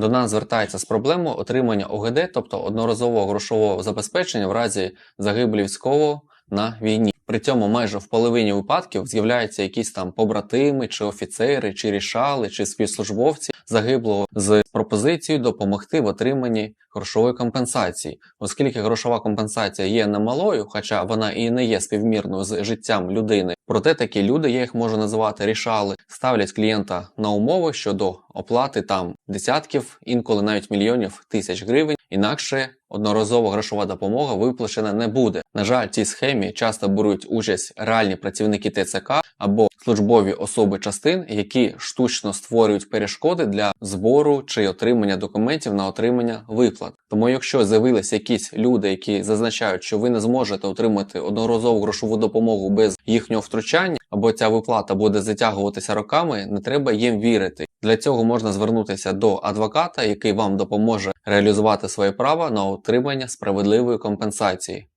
до нас звертається з проблемою отримання ОГД, тобто одноразового грошового забезпечення в разі загибелі військового на війні. При цьому майже в половині випадків з'являються якісь там побратими, чи офіцери, чи рішали, чи співслужбовці загиблого з пропозицією допомогти в отриманні грошової компенсації, оскільки грошова компенсація є немалою, хоча вона і не є співмірною з життям людини. Проте такі люди, я їх можу називати рішали, ставлять клієнта на умови щодо оплати там десятків, інколи навіть мільйонів тисяч гривень. Інакше одноразова грошова допомога виплачена не буде. На жаль, цій схемі часто беруть участь реальні працівники ТЦК або службові особи частин, які штучно створюють перешкоди для збору чи отримання документів на отримання виплат. Тому, якщо з'явилися якісь люди, які зазначають, що ви не зможете отримати одноразову грошову допомогу без їхнього втручання, або ця виплата буде затягуватися роками, не треба їм вірити. Для цього можна звернутися до адвоката, який вам допоможе реалізувати своє право на отримання справедливої компенсації.